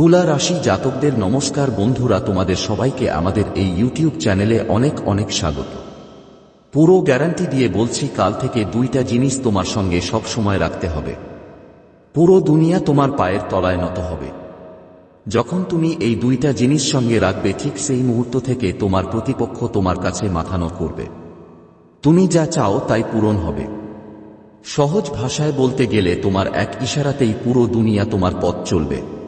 তুলা রাশি জাতকদের নমস্কার বন্ধুরা, তোমাদের সবাইকে আমাদের এই ইউটিউব চ্যানেলে অনেক অনেক স্বাগত। পুরো গ্যারান্টি দিয়ে বলছি, কাল থেকে দুইটা জিনিস তোমার সঙ্গে সব সময় রাখতে হবে। পুরো দুনিয়া তোমার পায়ের তলায় নত হবে। যখন তুমি এই দুইটা জিনিস সঙ্গে রাখবে, ঠিক সেই মুহূর্ত থেকে তোমার প্রতিপক্ষ তোমার কাছে মাথা নত করবে। তুমি যা চাও তাই পূরণ হবে। সহজ ভাষায় বলতে গেলে তোমার এক ইশারাতেই পুরো দুনিয়া তোমার পথ চলবে।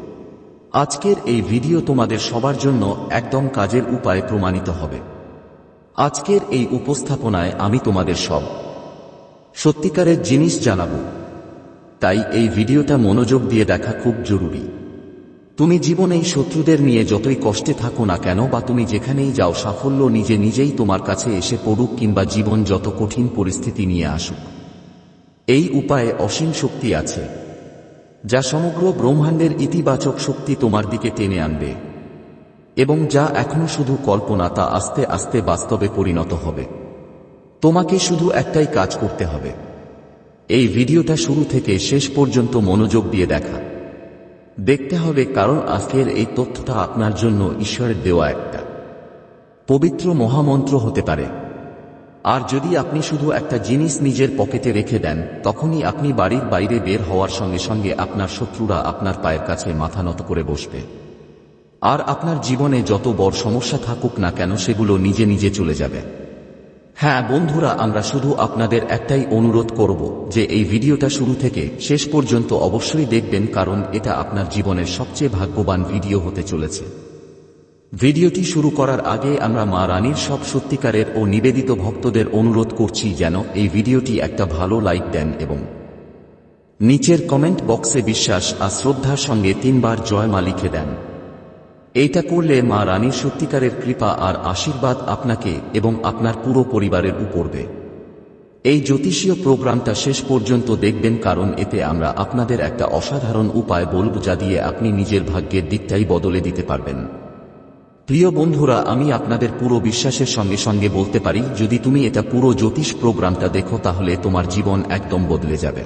আজকের এই ভিডিও তোমাদের সবার জন্য একদম কাজের উপায় প্রমাণিত হবে। আজকের এই উপস্থাপনায় আমি তোমাদের সব সত্যিকারের জিনিস জানাব। তাই এই ভিডিওটা মনোযোগ দিয়ে দেখা খুব জরুরি। তুমি জীবনেই শত্রুদের নিয়ে যতই কষ্টে থাকো না কেন বা তুমি যেখানেই যাও সাফল্য নিজে নিজেই তোমার কাছে এসে পড়ুক কিংবা জীবন যত কঠিন পরিস্থিতি নিয়ে আসুক। এই উপায়ে অসীম শক্তি আছে। যা সমগ্র ব্রহ্মাণ্ডের ইতিবাচক শক্তি তোমার দিকে টেনে আনবে, এবং যা এখনও শুধু কল্পনা তা আস্তে আস্তে বাস্তবে পরিণত হবে। তোমাকে শুধু একটাই কাজ করতে হবে। এই ভিডিওটা শুরু থেকে শেষ পর্যন্ত মনোযোগ দিয়ে দেখা। দেখতে হবে কারণ আজকের এই তথ্যটা আপনার জন্য ঈশ্বরের দেওয়া একটা পবিত্র মহামন্ত্র হতে পারে। আর যদি আপনি শুধু একটা জিনিস নিজের পকেটে রেখে দেন, তখনই আপনি বাড়ির বাইরে বের হওয়ার সঙ্গে সঙ্গে আপনার শত্রুরা আপনার পায়ের কাছে মাথা নত করে বসবে। আর আপনার জীবনে যত বড় সমস্যা থাকুক না কেন, সেগুলো নিজে নিজে চলে যাবে। হ্যাঁ বন্ধুরা, আমরা শুধু আপনাদের একটাই অনুরোধ করব যে এই ভিডিওটা শুরু থেকে শেষ পর্যন্ত অবশ্যই দেখবেন, কারণ এটা আপনার জীবনের সবচেয়ে ভাগ্যবান ভিডিও হতে চলেছে। ভিডিওটি শুরু করার আগে আমরা মা রানীর সব সত্যিকারের ও নিবেদিত ভক্তদের অনুরোধ করছি যেন এই ভিডিওটি একটা ভালো লাইক দেন এবং নিচের কমেন্ট বক্সে বিশ্বাস আর শ্রদ্ধার সঙ্গে তিনবার জয় মা লিখে দেন। এইটা করলে মা রানীর সত্যিকারের কৃপা আর আশীর্বাদ আপনাকে এবং আপনার পুরো পরিবারের উপরবে। এই জ্যোতিষীয় প্রোগ্রামটা শেষ পর্যন্ত দেখবেন কারণ এতে আমরা আপনাদের একটা অসাধারণ উপায় বলব যা দিয়ে আপনি নিজের ভাগ্যের দিকটাই বদলে দিতে পারবেন। প্রিয় বন্ধুরা, আমি আপনাদের পুরো বিশ্বাসের সঙ্গে সঙ্গে বলতে পারি, যদি তুমি এটা পুরো জ্যোতিষ প্রোগ্রামটা দেখো, তাহলে তোমার জীবন একদম বদলে যাবে।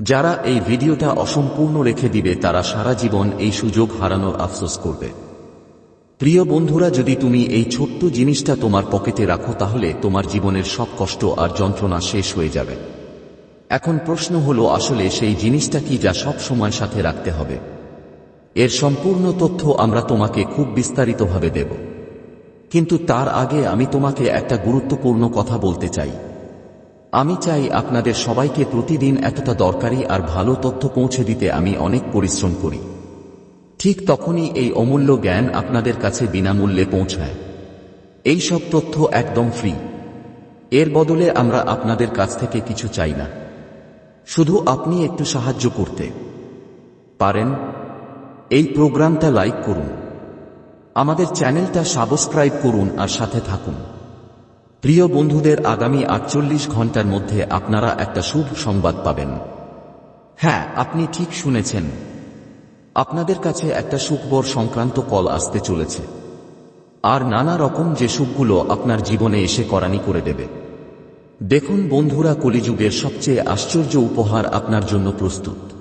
যারা এই ভিডিওটা অসম্পূর্ণ রেখে দিবে, তারা সারা জীবন এই সুযোগ হারানোর আফসোস করবে। প্রিয় বন্ধুরা, যদি তুমি এই ছোট্ট জিনিসটা তোমার পকেটে রাখো, তাহলে তোমার জীবনের সব কষ্ট আর যন্ত্রণা শেষ হয়ে যাবে। এখন প্রশ্ন হলো, আসলে সেই জিনিসটা কি যা সব সময় সাথে রাখতে হবে? এর সম্পূর্ণ তথ্য আমরা তোমাকে খুব বিস্তারিতভাবে দেব। কিন্তু তার আগে আমি তোমাকে একটা গুরুত্বপূর্ণ কথা বলতে চাই। আমি চাই আপনাদের সবাইকে প্রতিদিন এতটা দরকারি আর ভালো তথ্য পৌঁছে দিতে আমি অনেক পরিশ্রম করি। ঠিক তখনই এই অমূল্য জ্ঞান আপনাদের কাছে বিনামূল্যে পৌঁছায়। এই সব তথ্য একদম ফ্রি। এর বদলে আমরা আপনাদের কাছ থেকে কিছু চাই না। শুধু আপনি একটু সাহায্য করতে। পারেন এই প্রোগ্রামটা লাইক করুন। আমাদের চ্যানেলটা সাবস্ক্রাইব করুন আর সাথে থাকুন। প্রিয় বন্ধুদের আগামী আটচল্লিশ ঘণ্টার মধ্যে আপনারা একটা শুভ সংবাদ পাবেন। হ্যাঁ আপনি ঠিক শুনেছেন। আপনাদের কাছে একটা সুখবর সংক্রান্ত কল আসতে চলেছে। আর নানা রকম যে সুখগুলো আপনার জীবনে এসে করানি করে দেবে। দেখুন বন্ধুরা, কলিযুগের সবচেয়ে আশ্চর্য উপহার আপনার জন্য প্রস্তুত।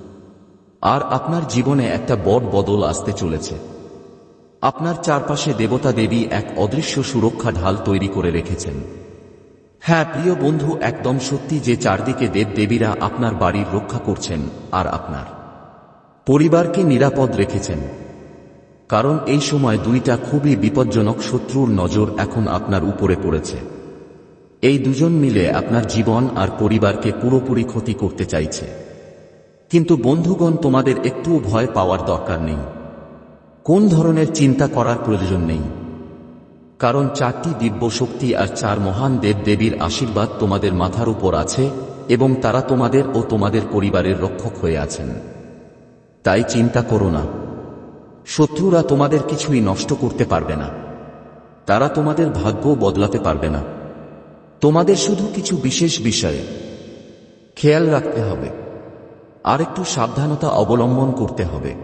আর আপনার জীবনে একটা বড় বদল আসতে চলেছে। আপনার চারপাশে দেবতা দেবী এক অদৃশ্য সুরক্ষা ঢাল তৈরি করে রেখেছেন। হ্যাঁ প্রিয় বন্ধু, একদম সত্যি যে চারদিকে দেব দেবীরা আপনার বাড়ির রক্ষা করছেন আর আপনার পরিবারকে নিরাপদ রেখেছেন। কারণ এই সময় দুইটা খুবই বিপজ্জনক শত্রুর নজর এখন আপনার উপরে পড়েছে। এই দুজন মিলে আপনার জীবন আর পরিবারকে পুরোপুরি ক্ষতি করতে চাইছে। কিন্তু বন্ধুগণ, তোমাদের একটুও ভয় পাওয়ার দরকার নেই। কোন ধরনের চিন্তা করার প্রয়োজন নেই। কারণ চারটি দিব্য শক্তি আর চার মহান দেব দেবীর আশীর্বাদ তোমাদের মাথার উপর আছে এবং তারা তোমাদের ও তোমাদের পরিবারের রক্ষক হয়ে আছেন। তাই চিন্তা করো না। শত্রুরা তোমাদের কিছুই নষ্ট করতে পারবে না। তারা তোমাদের ভাগ্য বদলাতে পারবে না। তোমাদের শুধু কিছু বিশেষ বিষয়ে খেয়াল রাখতে হবে। আর একটু সাবধানতা অবলম্বন করতে হবে।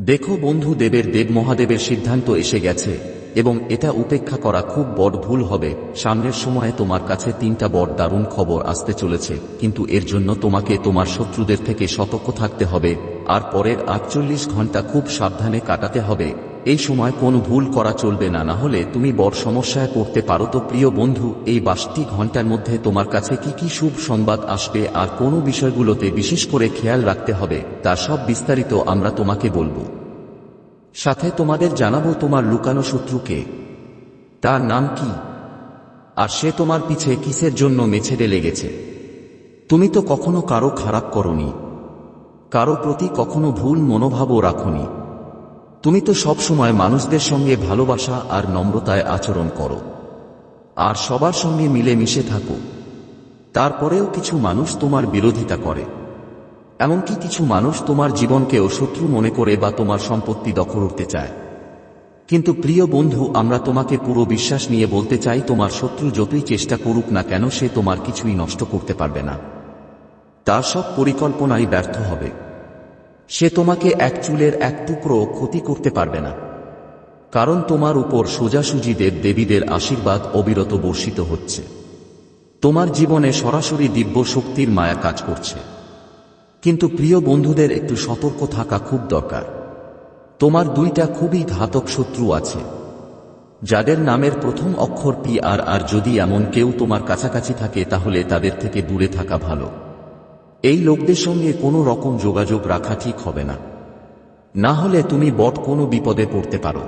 দেখো বন্ধু দেবের দেব মহাদেবের সিদ্ধান্ত এসে গেছে, এবং এটা উপেক্ষা করা খুব বড় ভুল হবে। সামনের সময়ে তোমার কাছে তিনটা বড় দারুণ খবর আসতে চলেছে, কিন্তু এর জন্য তোমাকে তোমার শত্রুদের থেকে সতর্ক থাকতে হবে, আর পরের আটচল্লিশ ঘণ্টা খুব সাবধানে কাটাতে হবে। এই সময় কোনো ভুল করা চলবে না না হলে তুমি বড় সমস্যায় পড়তে পারো। তো প্রিয় বন্ধু, এই বাষট্টি ঘণ্টার মধ্যে তোমার কাছে কি কি শুভ সংবাদ আসবে আর কোন বিষয়গুলোতে বিশেষ করে খেয়াল রাখতে হবে তার সব বিস্তারিত আমরা তোমাকে বলব। সাথে তোমাদের জানাব তোমার লুকানো শত্রুকে। তার নাম কি? আর সে তোমার পিছে কিসের জন্য মেছেড়ে লেগেছে? তুমি তো কখনো কারও খারাপ করনি। কারও প্রতি কখনো ভুল মনোভাবও রাখনি। তুমি তো সবসময় মানুষদের সঙ্গে ভালোবাসা আর নম্রতায় আচরণ করো। আর সবার সঙ্গে মিলেমিশে থাকো। তারপরেও কিছু মানুষ তোমার বিরোধিতা করে। এমনকি কিছু মানুষ তোমার জীবনকেও শত্রু মনে করে বা তোমার সম্পত্তি দখল করতে চায়। কিন্তু প্রিয় বন্ধু, আমরা তোমাকে পুরো বিশ্বাস নিয়ে বলতে চাই, তোমার শত্রু যতই চেষ্টা করুক না কেন সে তোমার কিছুই নষ্ট করতে পারবে না। তার সব পরিকল্পনাই ব্যর্থ হবে। সে তোমাকে এক চুলের এক টুকরো ক্ষতি করতে পারবে না। কারণ তোমার উপর সোজাসুজি দেব দেবীদের আশীর্বাদ অবিরত বর্ষিত হচ্ছে। তোমার জীবনে সরাসরি দিব্য শক্তির মায়া কাজ করছে। কিন্তু প্রিয় বন্ধুদের একটু সতর্ক থাকা খুব দরকার। তোমার দুইটা খুবই ঘাতক শত্রু আছে। যাদের নামের প্রথম অক্ষর পি আর আর যদি এমন কেউ তোমার কাছাকাছি থাকে তাহলে তাদের থেকে দূরে থাকা ভালো। এই লোকদের সঙ্গে কোনো রকম যোগাযোগ রাখা ঠিক হবে না। না হলে তুমি বট কোনো বিপদে পড়তে পারো।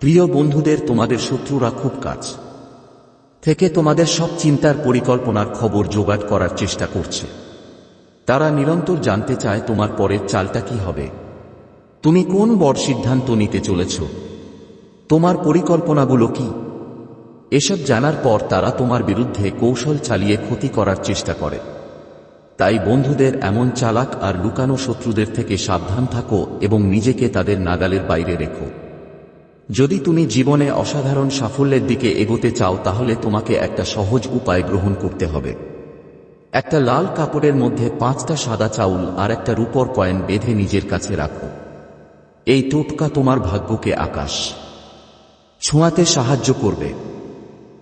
প্রিয় বন্ধুদের, তোমাদের শত্রুরা খুব কাজ থেকে তোমাদের সব চিন্তার পরিকল্পনার খবর জোগাড় করার চেষ্টা করছে। তারা নিরন্তর জানতে চায় তোমার পরের চালটা কি হবে। তুমি কোন বড় সিদ্ধান্ত নিতে চলেছ? তোমার পরিকল্পনাগুলো কি? এসব জানার পর তারা তোমার বিরুদ্ধে কৌশল চালিয়ে ক্ষতি করার চেষ্টা করে। তাই বন্ধুদের এমন চালাক আর লুকানো শত্রুদের থেকে সাবধান থাকো এবং নিজেকে তাদের নাগালের বাইরে রেখো। যদি তুমি জীবনে অসাধারণ সাফল্যের দিকে এগোতে চাও, তাহলে তোমাকে একটা সহজ উপায় গ্রহণ করতে হবে। একটা লাল কাপড়ের মধ্যে পাঁচটা সাদা চাউল আর একটা রূপর কয়েন বেঁধে নিজের কাছে রাখো। এই টোটকা তোমার ভাগ্যকে আকাশ। ছোঁয়াতে সাহায্য করবে।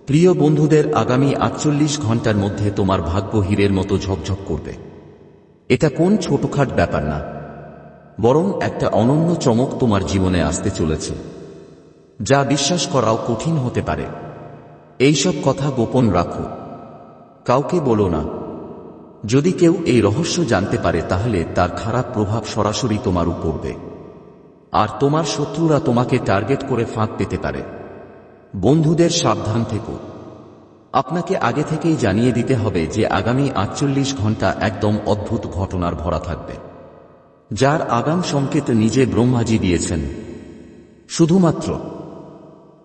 প্রিয় বন্ধুদের আগামী আটচল্লিশ ঘণ্টার মধ্যে তোমার ভাগ্য হীরের মতো ঝকঝক করবে। এটা কোন ছোটখাট ব্যাপার না। বরং একটা অনন্য চমক তোমার জীবনে আসতে চলেছে। যা বিশ্বাস করাও কঠিন হতে পারে। এইসব কথা গোপন রাখো। কাউকে বলো না। যদি কেউ এই রহস্য জানতে পারে, তাহলে তার খারাপ প্রভাব সরাসরি তোমার উপরবে আর তোমার শত্রুরা তোমাকে টার্গেট করে ফাঁক পেতে পারে। বন্ধুদের সাবধান থেকো। আপনাকে আগে থেকেই জানিয়ে দিতে হবে যে আগামী আটচল্লিশ ঘণ্টা একদম অদ্ভুত ঘটনার ভরা থাকবে। যার আগাম সংকেত নিজে ব্রহ্মাজি দিয়েছেন। শুধুমাত্র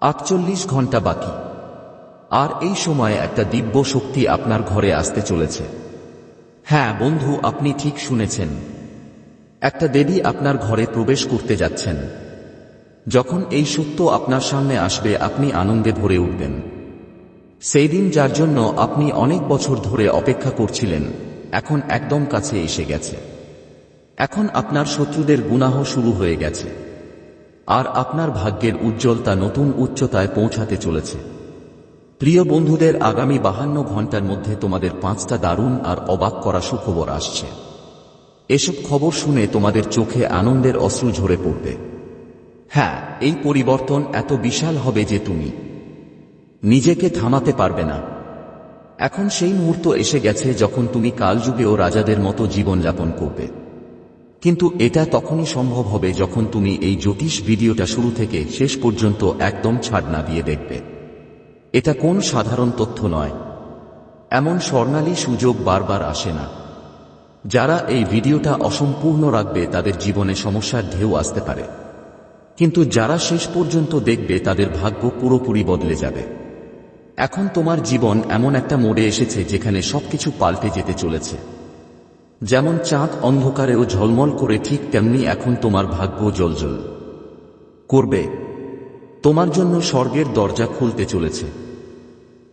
আটচল্লিশ ঘণ্টা বাকি। আর এই সময়ে একটা দিব্য শক্তি আপনার ঘরে আসতে চলেছে। হ্যাঁ বন্ধু, আপনি ঠিক শুনেছেন। একটা দেবী আপনার ঘরে প্রবেশ করতে যাচ্ছেন। যখন এই সত্য আপনার সামনে আসবে, আপনি আনন্দে ভরে উঠবেন। সেই দিন যার জন্য আপনি অনেক বছর ধরে অপেক্ষা করছিলেন, এখন একদম কাছে এসে গেছে। এখন আপনার শত্রুদের গুনাহ শুরু হয়ে গেছে। আর আপনার ভাগ্যের উজ্জ্বলতা নতুন উচ্চতায় পৌঁছাতে চলেছে। প্রিয় বন্ধুদের, আগামী বাহান্ন ঘণ্টার মধ্যে তোমাদের পাঁচটা দারুণ আর অবাক করা সুখবর আসছে। এসব খবর শুনে তোমাদের চোখে আনন্দের অশ্রু ঝরে পড়বে। হ্যাঁ এই পরিবর্তন এত বিশাল হবে যে তুমি নিজেকে থামাতে পারবে না। এখন সেই মুহূর্ত এসে গেছে যখন তুমি কালযুগেও রাজাদের মতো জীবনযাপন করবে। কিন্তু এটা তখনই সম্ভব হবে যখন তুমি এই জ্যোতিষ ভিডিওটা শুরু থেকে শেষ পর্যন্ত একদম ছাড় না দিয়ে দেখবে। এটা কোন সাধারণ তথ্য নয়। এমন স্বর্ণালী সুযোগ বারবার আসে না। যারা এই ভিডিওটা অসম্পূর্ণ রাখবে তাদের জীবনে সমস্যার ঢেউ আসতে পারে। কিন্তু যারা শেষ পর্যন্ত দেখবে, তাদের ভাগ্য পুরোপুরি বদলে যাবে। এখন তোমার জীবন এমন একটা মোড়ে এসেছে যেখানে সবকিছু পাল্টে যেতে চলেছে। যেমন চাঁদ অন্ধকারেও ঝলমল করে ঠিক তেমনি এখন তোমার ভাগ্য জলজল করবে। তোমার জন্য স্বর্গের দরজা খুলতে চলেছে।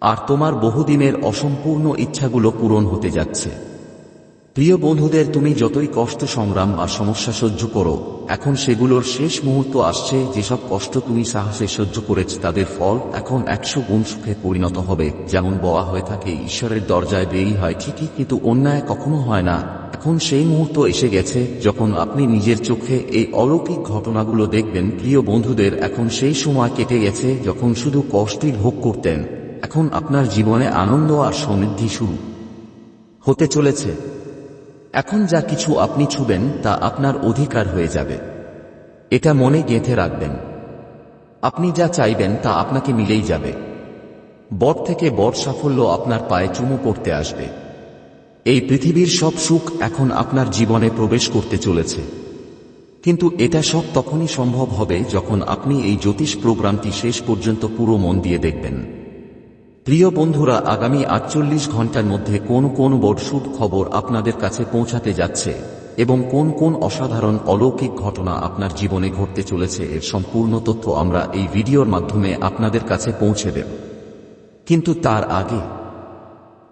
আর তোমার বহুদিনের অসম্পূর্ণ ইচ্ছাগুলো পূরণ হতে যাচ্ছে। প্রিয় বন্ধুদের, তুমি যতই কষ্ট, সংগ্রাম আর সমস্যা সহ্য করো, এখন সেগুলোর শেষ মুহূর্ত আসছে, যেসব কষ্ট তুমি সাহসে সহ্য করেছ, তাদের ফল এখন একশো গুণ সুখে পরিণত হবে। যেমন বলা হয়ে থাকে, ঈশ্বরের দরজায় দেরি হয় ঠিকই, কিন্তু অন্যায় কখনো হয় না। এখন সেই মুহূর্ত এসে গেছে, যখন আপনি নিজের চোখে এই অলৌকিক ঘটনাগুলো দেখবেন। প্রিয় বন্ধুদের, এখন সেই সময় কেটে গেছে, যখন শুধু কষ্টই ভোগ করতেন। এখন আপনার জীবনে আনন্দ আর সমৃদ্ধি শুরু হতে চলেছে। এখন যা কিছু আপনি ছুবেন তা আপনার অধিকার হয়ে যাবে। এটা মনে গেঁথে রাখবেন। আপনি যা চাইবেন তা আপনাকে মিলেই যাবে। বট থেকে বট সাফল্য আপনার পায়ে চুমু পড়তে আসবে। এই পৃথিবীর সব সুখ এখন আপনার জীবনে প্রবেশ করতে চলেছে। কিন্তু এটা সব তখনই সম্ভব হবে যখন আপনি এই জ্যোতিষ প্রোগ্রামটি শেষ পর্যন্ত পুরো মন দিয়ে দেখবেন। প্রিয় বন্ধুরা, আগামী আটচল্লিশ ঘণ্টার মধ্যে কোন কোন বড় খবর আপনাদের কাছে পৌঁছাতে যাচ্ছে এবং কোন কোন অসাধারণ অলৌকিক ঘটনা আপনার জীবনে ঘটতে চলেছে এর সম্পূর্ণ তথ্য আমরা এই ভিডিওর মাধ্যমে আপনাদের কাছে পৌঁছে দেব। কিন্তু তার আগে,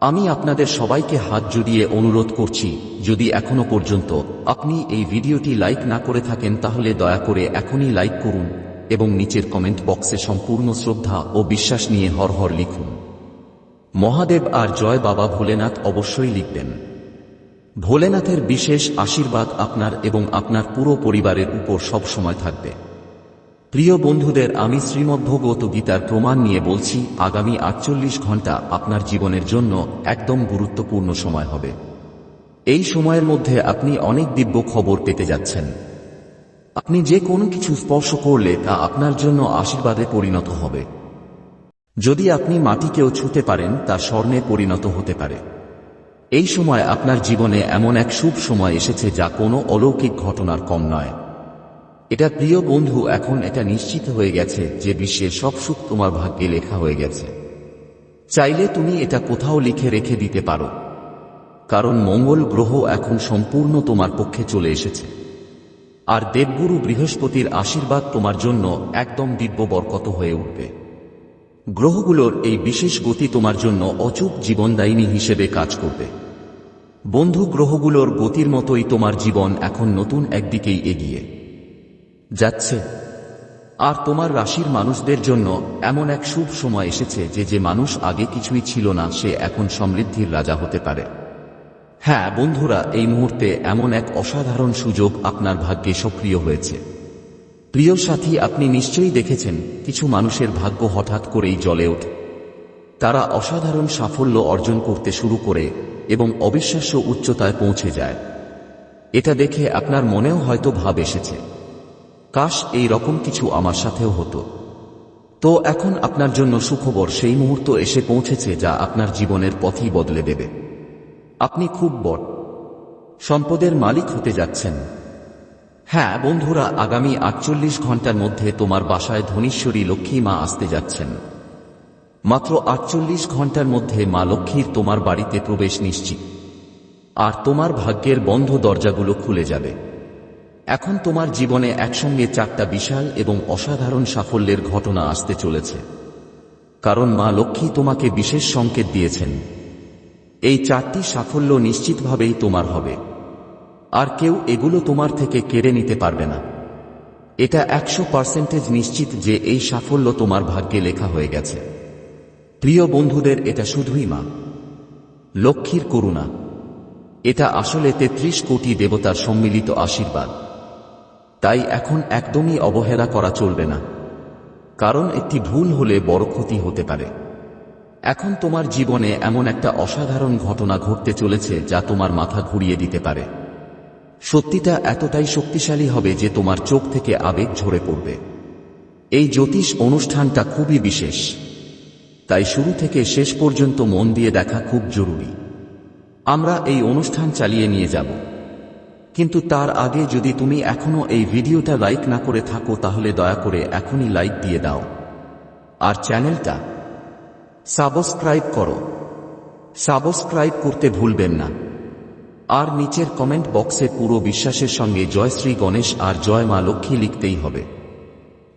আমি আপনাদের সবাইকে হাত জড়িয়ে অনুরোধ করছি, যদি এখনও পর্যন্ত আপনি এই ভিডিওটি লাইক না করে থাকেন তাহলে দয়া করে এখনই লাইক করুন এবং নিচের কমেন্ট বক্সে সম্পূর্ণ শ্রদ্ধা ও বিশ্বাস নিয়ে হর হর লিখুন। মহাদেব আর জয় বাবা ভোলেনাথ অবশ্যই লিখবেন। ভোলেনাথের বিশেষ আশীর্বাদ আপনার এবং আপনার পুরো পরিবারের উপর সব সময় থাকবে। প্রিয় বন্ধুদের, আমি শ্রীমদ্ভগত গীতার প্রমাণ নিয়ে বলছি, আগামী আটচল্লিশ ঘণ্টা আপনার জীবনের জন্য একদম গুরুত্বপূর্ণ সময় হবে। এই সময়ের মধ্যে আপনি অনেক দিব্য খবর পেতে যাচ্ছেন। আপনি যে কোনো কিছু স্পর্শ করলে তা আপনার জন্য আশীর্বাদে পরিণত হবে। যদি আপনি মাটিকেও ছুতে পারেন, তা স্বর্ণে পরিণত হতে পারে। এই সময় আপনার জীবনে এমন এক শুভ সময় এসেছে যা কোনো অলৌকিক ঘটনার কম নয়। এটা প্রিয় বন্ধু, এখন এটা নিশ্চিত হয়ে গেছে যে বিশ্বের সব সুখ তোমার ভাগ্যে লেখা হয়ে গেছে। চাইলে তুমি এটা কোথাও লিখে রেখে দিতে পারো। কারণ মঙ্গল গ্রহ এখন সম্পূর্ণ তোমার পক্ষে চলে এসেছে। আর দেবগুরু বৃহস্পতির আশীর্বাদ তোমার জন্য একদম দিব্য বরকত হয়ে উঠবে। গ্রহগুলোর এই বিশেষ গতি তোমার জন্য অচুক জীবনদায়িনী হিসেবে কাজ করবে। বন্ধু গ্রহগুলোর গতির মতোই তোমার জীবন এখন নতুন একদিকেই এগিয়ে। যাচ্ছে। আর তোমার রাশির মানুষদের জন্য এমন এক শুভ সময় এসেছে যে যে মানুষ আগে কিছুই ছিল না, সে এখন সমৃদ্ধির রাজা হতে পারে। হ্যাঁ বন্ধুরা, এই মুহূর্তে এমন এক অসাধারণ সুযোগ আপনার ভাগ্যে সক্রিয় হয়েছে। প্রিয় সাথী, আপনি নিশ্চয়ই দেখেছেন, কিছু মানুষের ভাগ্য হঠাৎ করেই জ্বলে ওঠে। তারা অসাধারণ সাফল্য অর্জন করতে শুরু করে এবং অবিশ্বাস্য উচ্চতায় পৌঁছে যায়। এটা দেখে আপনার মনেও হয়তো ভাব এসেছে, কাশ, এই রকম কিছু আমার সাথেও হতো। তো এখন আপনার জন্য সুখবর সেই মুহূর্ত এসে পৌঁছেছে যা আপনার জীবনের পথই বদলে দেবে। আপনি খুব বড় সম্পদের মালিক হতে যাচ্ছেন। হ্যাঁ বন্ধুরা, আগামী আটচল্লিশ ঘণ্টার মধ্যে তোমার বাসায় ধনীশ্বরী লক্ষ্মী মা আসতে যাচ্ছেন। মাত্র আটচল্লিশ ঘণ্টার মধ্যে মা লক্ষ্মীর তোমার বাড়িতে প্রবেশ নিশ্চিত। আর তোমার ভাগ্যের বন্ধ দরজাগুলো খুলে যাবে। এখন তোমার জীবনে একসঙ্গে চারটা বিশাল এবং অসাধারণ সাফল্যের ঘটনা আসতে চলেছে। কারণ মা লক্ষ্মী তোমাকে বিশেষ সংকেত দিয়েছেন। এই চারটি সাফল্য নিশ্চিতভাবেই তোমার হবে। আর কেউ এগুলো তোমার থেকে কেড়ে নিতে পারবে না। এটা একশো পার্সেন্টেজ নিশ্চিত যে এই সাফল্য তোমার ভাগ্যে লেখা হয়ে গেছে। প্রিয় বন্ধুদের, এটা শুধুই মা। লক্ষ্মীর করুণা। এটা আসলে তেত্রিশ কোটি দেবতার সম্মিলিত আশীর্বাদ। তাই এখন একদমই অবহেলা করা চলবে না। কারণ একটি ভুল হলে বড় ক্ষতি হতে পারে। এখন তোমার জীবনে এমন একটা অসাধারণ ঘটনা ঘটতে চলেছে যা তোমার মাথা ঘুরিয়ে দিতে পারে। সত্যিটা এতটাই শক্তিশালী হবে যে তোমার চোখ থেকে আবেগ ঝরে পড়বে। এই জ্যোতিষ অনুষ্ঠানটা খুবই বিশেষ। তাই শুরু থেকে শেষ পর্যন্ত মন দিয়ে দেখা খুব জরুরি। আমরা এই অনুষ্ঠান চালিয়ে নিয়ে যাব। কিন্তু তার আগে যদি তুমি এখনও এই ভিডিওটা লাইক না করে থাকো তাহলে দয়া করে এখনই লাইক দিয়ে দাও। আর চ্যানেলটা সাবস্ক্রাইব করো। সাবস্ক্রাইব করতে ভুলবেন না। আর নিচের কমেন্ট বক্সে পুরো বিশ্বাসের সঙ্গে জয় শ্রী গণেশ আর জয় মা লক্ষ্মী লিখতেই হবে।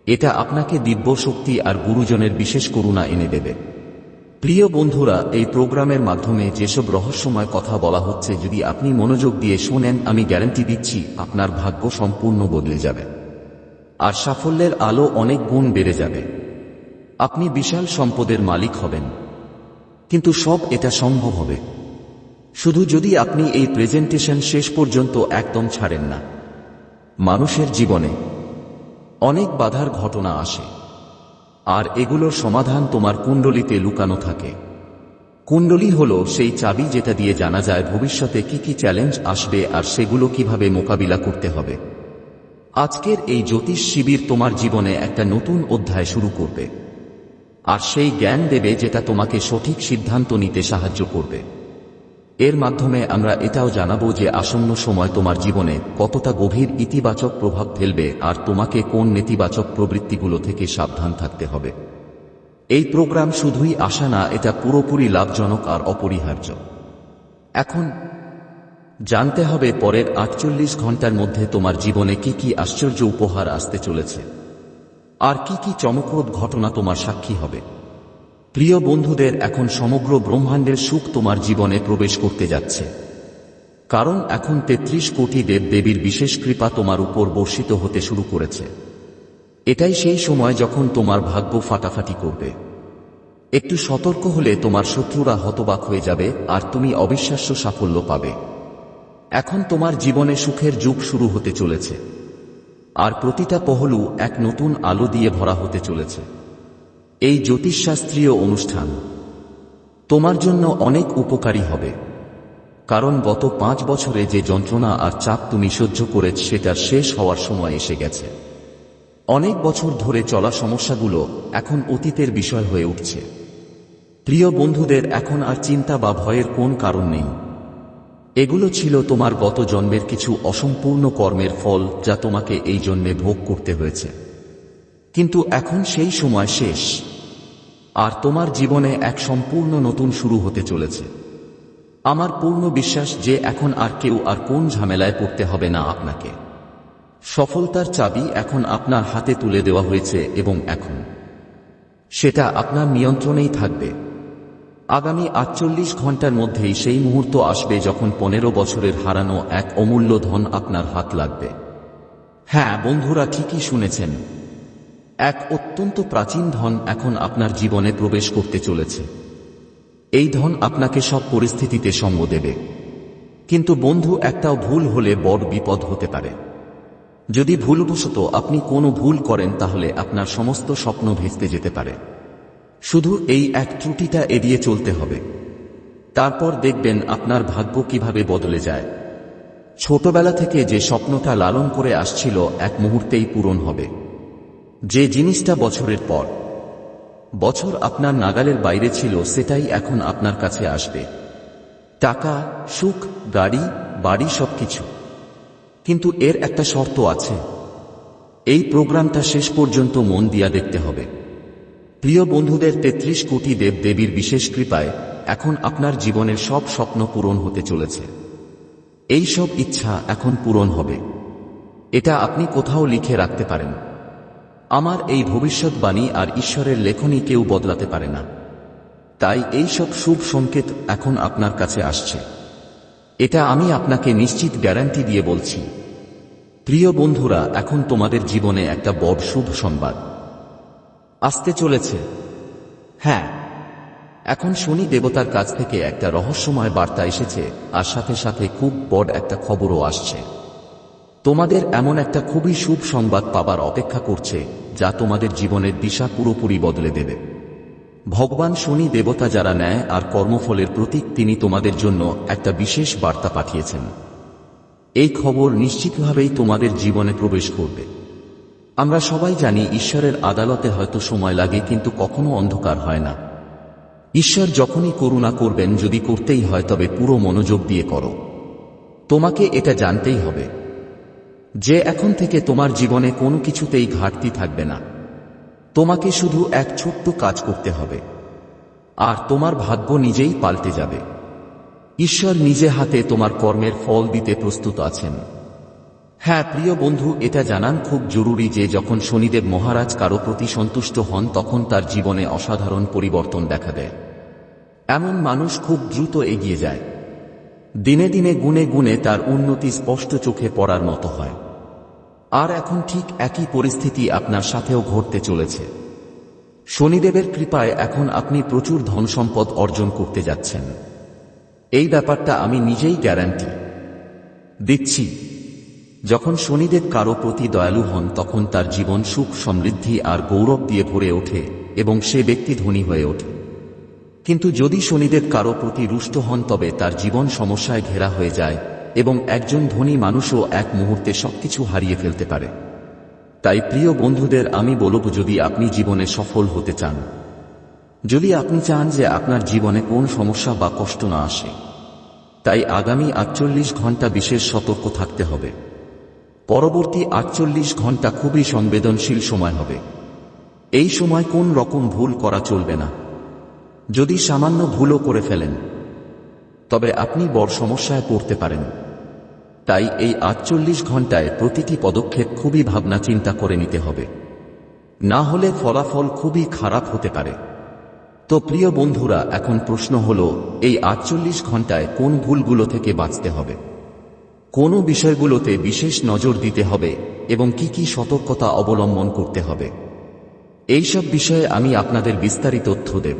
এটা আপনাকে দিব্য শক্তি আর গুরুজনের বিশেষ করুণা এনে দেবে। প্রিয় বন্ধুরা, এই প্রোগ্রামের মাধ্যমে যেসব রহস্যময় কথা বলা হচ্ছে, যদি আপনি মনোযোগ দিয়ে শোনেন, আমি গ্যারান্টি দিচ্ছি, আপনার ভাগ্য সম্পূর্ণ বদলে যাবে। আর সাফল্যের আলো অনেক গুণ বেড়ে যাবে। আপনি বিশাল সম্পদের মালিক হবেন। কিন্তু সব এটা সম্ভব হবে। শুধু যদি আপনি এই প্রেজেন্টেশন শেষ পর্যন্ত একদম ছাড়েন না। মানুষের জীবনে অনেক বাধার ঘটনা আসে। আর এগুলোর সমাধান তোমার কুণ্ডলিতে লুকানো থাকে। কুণ্ডলী হল সেই চাবি যেটা দিয়ে জানা যায় ভবিষ্যতে কি কি চ্যালেঞ্জ আসবে আর সেগুলো কীভাবে মোকাবিলা করতে হবে। আজকের এই জ্যোতিষ শিবির তোমার জীবনে একটা নতুন অধ্যায় শুরু করবে। আর সেই জ্ঞান দেবে যেটা তোমাকে সঠিক সিদ্ধান্ত নিতে সাহায্য করবে। এর মাধ্যমে আমরা এটাও জানাব যে আসন্ন সময় তোমার জীবনে কতটা গভীর ইতিবাচক প্রভাব ফেলবে আর তোমাকে কোন নেতিবাচক প্রবৃত্তিগুলো থেকে সাবধান থাকতে হবে। এই প্রোগ্রাম শুধুই আসা না, এটা পুরোপুরি লাভজনক আর অপরিহার্য। এখন জানতে হবে পরের আটচল্লিশ ঘণ্টার মধ্যে তোমার জীবনে কি কি আশ্চর্য উপহার আসতে চলেছে। আর কি কি চমকপ্রদ ঘটনা তোমার সাক্ষী হবে? প্রিয় বন্ধুদের, এখন সমগ্র ব্রহ্মাণ্ডের সুখ তোমার জীবনে প্রবেশ করতে যাচ্ছে। কারণ এখন তেত্রিশ কোটি দেব দেবীর বিশেষ কৃপা তোমার উপর বর্ষিত হতে শুরু করেছে। এটাই সেই সময় যখন তোমার ভাগ্য ফাটাফাটি করবে। একটু সতর্ক হলে তোমার শত্রুরা হতবাক হয়ে যাবে আর তুমি অবিশ্বাস্য সাফল্য পাবে। এখন তোমার জীবনে সুখের যুগ শুরু হতে চলেছে। আর প্রতিটা পহলু এক নতুন আলো দিয়ে ভরা হতে চলেছে। এই জ্যোতিষশাস্ত্রীয় অনুষ্ঠান তোমার জন্য অনেক উপকারী হবে, কারণ গত পাঁচ বছরে যে যন্ত্রণা আর চাপ তুমি সহ্য করেছ সেটার শেষ হওয়ার সময় এসে গেছে। অনেক বছর ধরে চলা সমস্যাগুলো এখন অতীতের বিষয় হয়ে উঠছে। প্রিয় বন্ধুদের এখন আর চিন্তা বা ভয়ের কোন কারণ নেই। এগুলো ছিল তোমার গত জন্মের কিছু অসম্পূর্ণ কর্মের ফল যা তোমাকে এই জন্মে ভোগ করতে হয়েছে। কিন্তু এখন সেই সময় শেষ, আর তোমার জীবনে এক সম্পূর্ণ নতুন শুরু হতে চলেছে। আমার পূর্ণ বিশ্বাস যে এখন আর কেউ আর কোন ঝামেলায় পড়তে হবে না আপনাকে। সফলতার চাবি এখন আপনার হাতে তুলে দেওয়া হয়েছে এবং এখন। সেটা আপনার নিয়ন্ত্রণেই থাকবে। আগামী আটচল্লিশ ঘণ্টার মধ্যেই সেই মুহূর্ত আসবে যখন পনেরো বছরের হারানো এক অমূল্য ধন আপনার হাত লাগবে। হ্যাঁ বন্ধুরা ঠিকই শুনেছেন। এক অত্যন্ত প্রাচীন ধন এখন আপনার জীবনে প্রবেশ করতে চলেছে। এই ধন আপনাকে সব পরিস্থিতিতে সঙ্গ দেবে। কিন্তু বন্ধু, একটাও ভুল হলে বড় বিপদ হতে পারে। যদি ভুলবশত আপনি কোনো ভুল করেন, তাহলে আপনার সমস্ত স্বপ্ন ভেস্তে যেতে পারে। শুধু এই এক ত্রুটিটা এড়িয়ে চলতে হবে। তারপর দেখবেন আপনার ভাগ্য কীভাবে বদলে যায়। ছোটবেলা থেকে যে স্বপ্নটা লালন করে আসছিল এক মুহূর্তেই পূরণ হবে। যে জিনিসটা বছরের পর। বছর আপনার নাগালের বাইরে ছিল, সেটাই এখন আপনার কাছে আসবে। টাকা, সুখ, গাড়ি, বাড়ি সবকিছু। কিন্তু এর একটা শর্ত আছে। এই প্রোগ্রামটা শেষ পর্যন্ত মন দিয়া দেখতে হবে। প্রিয় বন্ধুদের তেত্রিশ কোটি দেব দেবীর বিশেষ কৃপায় এখন আপনার জীবনের সব স্বপ্ন পূরণ হতে চলেছে। এই সব ইচ্ছা এখন পূরণ হবে। এটা আপনি কোথাও লিখে রাখতে পারেন। আমার এই ভবিষ্যৎবাণী আর ঈশ্বরের লেখনী কেউ বদলাতে পারে না। তাই এই সব শুভ সংকেত এখন আপনার কাছে আসছে। এটা আমি আপনাকে নিশ্চিত গ্যারান্টি দিয়ে বলছি। প্রিয় বন্ধুরা, এখন তোমাদের জীবনে একটা বড় শুভ সংবাদ। আসতে চলেছে। হ্যাঁ এখন শনি দেবতার কাছ থেকে একটা রহস্যময় বার্তা এসেছে, আর সাথে সাথে খুব বড় একটা খবরও আসছে। তোমাদের এমন একটা খুবই শুভ সংবাদ পাবার অপেক্ষা করছে, যা তোমাদের জীবনের দিশা পুরোপুরি বদলে দেবে। ভগবান শনি দেবতা যারা নেয় আর কর্মফলের প্রতীক, তিনি তোমাদের জন্য একটা বিশেষ বার্তা পাঠিয়েছেন। এই খবর নিশ্চিতভাবেই তোমাদের জীবনে প্রবেশ করবে। আমরা সবাই জানি ঈশ্বরের আদালতে হয়তো সময় লাগে, কিন্তু কখনো অন্ধকার হয় না। ঈশ্বর যখনই করুণা করবেন, যদি করতেই হয়, তবে পুরো মনোযোগ দিয়ে করো। তোমাকে এটা জানতেই হবে। যে এখন থেকে তোমার জীবনে কোনো কিছুতেই ঘাটতি থাকবে না। তোমাকে শুধু এক ছোট্ট কাজ করতে হবে। আর তোমার ভাগ্য নিজেই পাল্টে যাবে। ঈশ্বর নিজে হাতে তোমার কর্মের ফল দিতে প্রস্তুত আছেন। হ্যাঁ প্রিয় বন্ধু, এটা জানান খুব জরুরি যে যখন শনিদেব মহারাজ কারও প্রতি সন্তুষ্ট হন, তখন তার জীবনে অসাধারণ পরিবর্তন দেখা দেয়। এমন মানুষ খুব দ্রুত এগিয়ে যায়। দিনে দিনে গুনে গুনে তার উন্নতি স্পষ্ট চোখে পড়ার মতো হয়। আর এখন ঠিক একই পরিস্থিতি আপনার সাথেও ঘটতে চলেছে। শনিদেবের কৃপায় এখন আপনি প্রচুর ধন সম্পদ অর্জন করতে যাচ্ছেন। এই ব্যাপারটা আমি নিজেই গ্যারান্টি দিচ্ছি। যখন শনিদেব কারও প্রতি দয়ালু হন, তখন তার জীবন সুখ সমৃদ্ধি আর গৌরব দিয়ে ভরে ওঠে এবং সে ব্যক্তি ধনী হয়ে ওঠে। কিন্তু যদি শনিদেব কারও প্রতি রুষ্ট হন, তবে তার জীবন সমস্যায় ঘেরা হয়ে যায় এবং একজন ধনী মানুষও এক মুহূর্তে সবকিছু হারিয়ে ফেলতে পারে। তাই প্রিয় বন্ধুদের, আমি বলব, যদি আপনি জীবনে সফল হতে চান, যদি আপনি চান যে আপনার জীবনে কোন সমস্যা বা কষ্ট না আসে, তাই আগামী আটচল্লিশ ঘণ্টা বিশেষ সতর্ক থাকতে হবে। পরবর্তী আটচল্লিশ ঘণ্টা খুবই সংবেদনশীল সময় হবে। এই সময় কোন রকম ভুল করা চলবে না। যদি সামান্য ভুলও করে ফেলেন, তবে আপনি বড় সমস্যায় পড়তে পারেন। তাই এই আটচল্লিশ ঘন্টায় প্রতিটি পদক্ষেপ খুবই ভাবনা চিন্তা করে নিতে হবে। না হলে ফলাফল খুবই খারাপ হতে পারে। তো প্রিয় বন্ধুরা, এখন প্রশ্ন হল, এই আটচল্লিশ ঘন্টায় কোন ভুলগুলো থেকে বাঁচতে হবে? কোন বিষয়গুলোতে বিশেষ নজর দিতে হবে এবং কি কি সতর্কতা অবলম্বন করতে হবে। এইসব বিষয়ে আমি আপনাদের বিস্তারিত তথ্য দেব।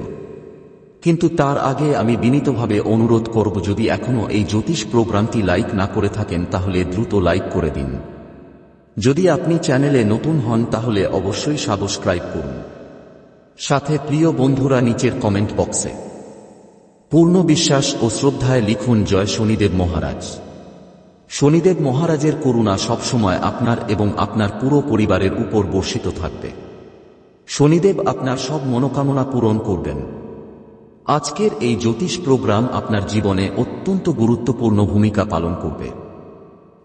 কিন্তু তার আগে আমি বিনীতভাবে অনুরোধ করব যদি এখনও এই জ্যোতিষ প্রোগ্রামটি লাইক না করে থাকেন তাহলে দ্রুত লাইক করে দিন। যদি আপনি চ্যানেলে নতুন হন তাহলে অবশ্যই সাবস্ক্রাইব করুন। সাথে প্রিয় বন্ধুরা নিচের কমেন্ট বক্সে। পূর্ণ বিশ্বাস ও শ্রদ্ধায় লিখুন জয় শনিদেব মহারাজ। শনিদেব মহারাজের করুণা সবসময় আপনার এবং আপনার পুরো পরিবারের উপর বর্ষিত থাকবে। শনিদেব আপনার সব মনোকামনা পূরণ করবেন। আজকের এই জ্যোতিষ প্রোগ্রাম আপনার জীবনে অত্যন্ত গুরুত্বপূর্ণ ভূমিকা পালন করবে।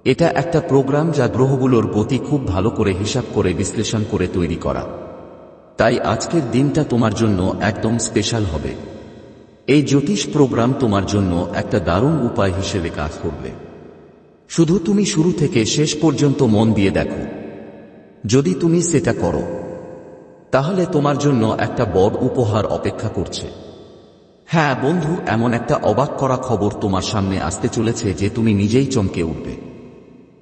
এটা একটা প্রোগ্রাম যা গ্রহগুলোর গতি খুব ভালো করে হিসাব করে বিশ্লেষণ করে তৈরি করা। তাই আজকের দিনটা তোমার জন্য একদম স্পেশাল হবে। এই জ্যোতিষ প্রোগ্রাম তোমার জন্য একটা দারুণ উপায় হিসেবে কাজ করবে। শুধু তুমি শুরু থেকে শেষ পর্যন্ত মন দিয়ে দেখো। যদি তুমি সেটা করো, তাহলে তোমার জন্য একটা বড় উপহার অপেক্ষা করছে। হ্যাঁ বন্ধু, এমন একটা অবাক করা খবর তোমার সামনে আসতে চলেছে যে তুমি নিজেই চমকে উঠবে।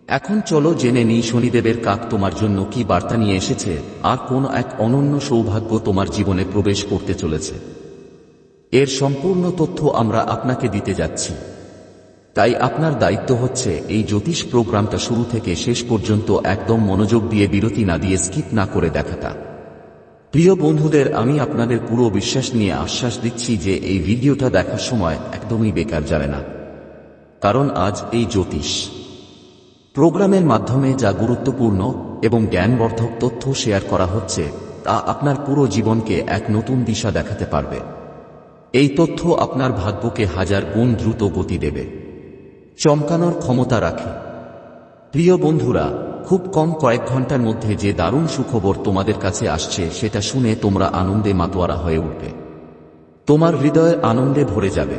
এখন চলো জেনে নিই শনিদেবের কাক তোমার জন্য কি বার্তা নিয়ে এসেছে, আর কোন এক অনন্য সৌভাগ্য তোমার জীবনে প্রবেশ করতে চলেছে। এর সম্পূর্ণ তথ্য আমরা আপনাকে দিতে যাচ্ছি। তাই আপনার দায়িত্ব হচ্ছে এই জ্যোতিষ প্রোগ্রামটা শুরু থেকে শেষ পর্যন্ত একদম মনোযোগ দিয়ে বিরতি না দিয়ে স্কিপ না করে দেখাটা। প্রিয় বন্ধুদের, আমি আপনাদের পুরো বিশ্বাস নিয়ে আশ্বাস দিচ্ছি যে এই ভিডিওটা দেখার সময় একদমই বেকার যাবে না। কারণ আজ এই জ্যোতিষ। প্রোগ্রামের মাধ্যমে যা গুরুত্বপূর্ণ এবং জ্ঞানবর্ধক তথ্য শেয়ার করা হচ্ছে, তা আপনার পুরো জীবনকে এক নতুন দিশা দেখাতে পারবে। এই তথ্য আপনার ভাগ্যকে হাজার গুণ দ্রুত গতি দেবে। চমকানোর ক্ষমতা রাখে। প্রিয় বন্ধুরা, খুব কম কয়েক ঘণ্টার মধ্যে যে দারুণ সুখবর তোমাদের কাছে আসছে সেটা শুনে তোমরা আনন্দে মাতোয়ারা হয়ে উঠবে। তোমার হৃদয়ের আনন্দে ভরে যাবে।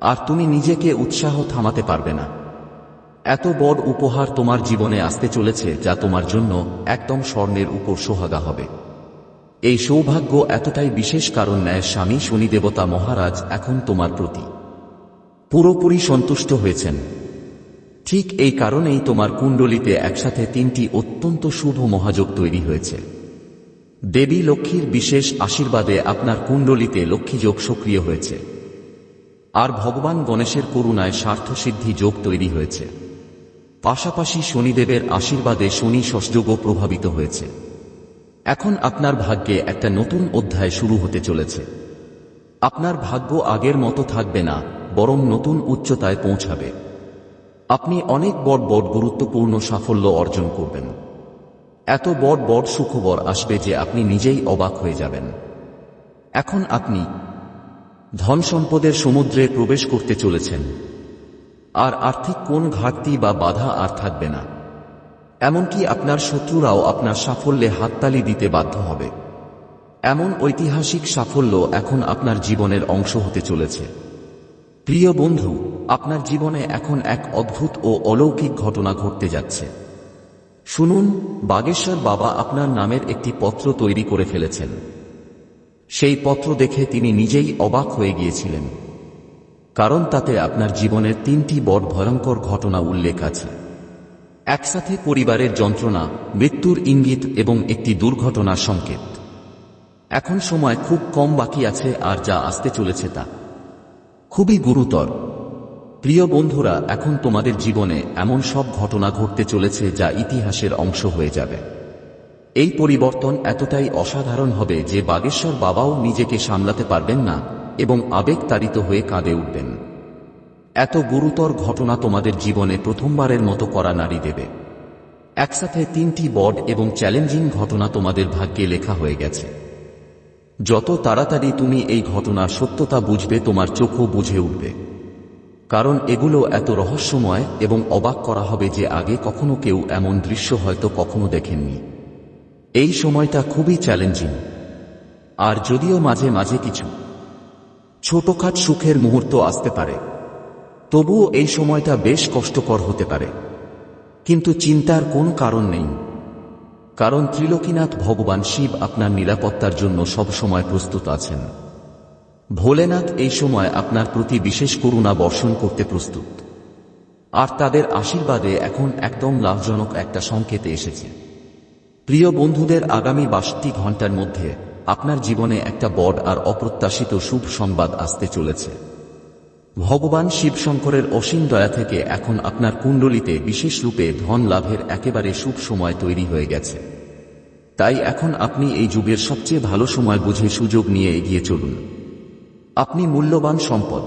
আর তুমি নিজেকে উৎসাহ থামাতে পারবে না। এত বড় উপহার তোমার জীবনে আসতে চলেছে যা তোমার জন্য একদম স্বর্ণের উপর সোহাগা হবে। এই সৌভাগ্য এতটাই বিশেষ কারণ ন্যায় স্বামী শনিদেবতা মহারাজ এখন তোমার প্রতি। পুরোপুরি সন্তুষ্ট হয়েছেন। ঠিক এই কারণেই তোমার কুণ্ডলিতে একসাথে তিনটি অত্যন্ত শুভ মহাযোগ তৈরি হয়েছে। দেবী লক্ষ্মীর বিশেষ আশীর্বাদে আপনার কুণ্ডলিতে লক্ষ্মীযোগ সক্রিয় হয়েছে। আর ভগবান গণেশের করুণায় স্বার্থসিদ্ধি যোগ তৈরি হয়েছে। পাশাপাশি শনিদেবের আশীর্বাদে শনি শসযোগও প্রভাবিত হয়েছে। এখন আপনার ভাগ্যে একটা নতুন অধ্যায় শুরু হতে চলেছে। আপনার ভাগ্য আগের মতো থাকবে না বরং নতুন উচ্চতায় পৌঁছাবে। আপনি অনেক বড় বড় গুরুত্বপূর্ণ সাফল্য অর্জন করবেন। এত বড় বড় সুখবর আসবে যে আপনি নিজেই অবাক হয়ে যাবেন। এখন আপনি ধন সম্পদের সমুদ্রে প্রবেশ করতে চলেছেন। আর আর্থিক কোন ঘাটতি বা বাধা আর থাকবে না। এমনকি আপনার শত্রুরাও আপনার সাফল্যে হাততালি দিতে বাধ্য হবে। এমন ঐতিহাসিক সাফল্য এখন আপনার জীবনের অংশ হতে চলেছে। প্রিয় বন্ধু, আপনার জীবনে এখন এক অদ্ভুত ও অলৌকিক ঘটনা ঘটতে যাচ্ছে। শুনুন, বাগেশ্বর বাবা আপনার নামের একটি পত্র তৈরি করে ফেলেছেন। সেই পত্র দেখে তিনি নিজেই অবাক হয়ে গিয়েছিলেন। কারণ তাতে আপনার জীবনের তিনটি বড় ভয়ঙ্কর ঘটনা উল্লেখ আছে। একসাথে পরিবারের যন্ত্রণা, মৃত্যুর ইঙ্গিত এবং একটি দুর্ঘটনার সংকেত। এখন সময় খুব কম বাকি আছে আর যা আসতে চলেছে তা। খুবই গুরুতর। প্রিয় বন্ধুরা, এখন তোমাদের জীবনে এমন সব ঘটনা ঘটতে চলেছে যা ইতিহাসের অংশ হয়ে যাবে। এই পরিবর্তন এতটাই অসাধারণ হবে যে বাগেশ্বর বাবাও নিজেকে সামলাতে পারবেন না এবং আবেগ আবেগতাড়িত হয়ে কাঁদে উঠবেন। এত গুরুতর ঘটনা তোমাদের জীবনে প্রথমবারের মতো করা নারী দেবে। একসাথে তিনটি বড এবং চ্যালেঞ্জিং ঘটনা তোমাদের ভাগ্যে লেখা হয়ে গেছে। যত তাড়াতাড়ি তুমি এই ঘটনার সত্যতা বুঝবে, তোমার চোখও বুঝে উঠবে। কারণ এগুলো এত রহস্যময় এবং অবাক করা হবে যে আগে কখনো কেউ এমন দৃশ্য হয়তো কখনো দেখেননি। এই সময়টা খুবই চ্যালেঞ্জিং আর যদিও মাঝে মাঝে কিছু ছোটখাট সুখের মুহূর্ত আসতে পারে, তবুও এই সময়টা বেশ কষ্টকর হতে পারে। কিন্তু চিন্তার কোনো কারণ নেই। কারণ ত্রিলোকীনাথ ভগবান শিব আপনার নিরাপত্তার জন্য সব সময় প্রস্তুত আছেন। ভোলেনাথ এই সময় আপনার প্রতি বিশেষ করুণা বর্ষণ করতে প্রস্তুত। আর তাদের আশীর্বাদে এখন একদম লাভজনক একটা সংকেতে এসেছে। প্রিয় বন্ধুদের আগামী বাষট্টি ঘণ্টার মধ্যে আপনার জীবনে একটা বড় আর অপ্রত্যাশিত শুভ সংবাদ আসতে চলেছে। ভগবান শিবশঙ্করের অসীম দয়া থেকে এখন আপনার কুণ্ডলিতে বিশেষ রূপে ধন লাভের একেবারে শুভ সময় তৈরি হয়ে গেছে। তাই এখন আপনি এই যুগের সবচেয়ে ভালো সময় বুঝে সুযোগ নিয়ে এগিয়ে চলুন। আপনি মূল্যবান সম্পদ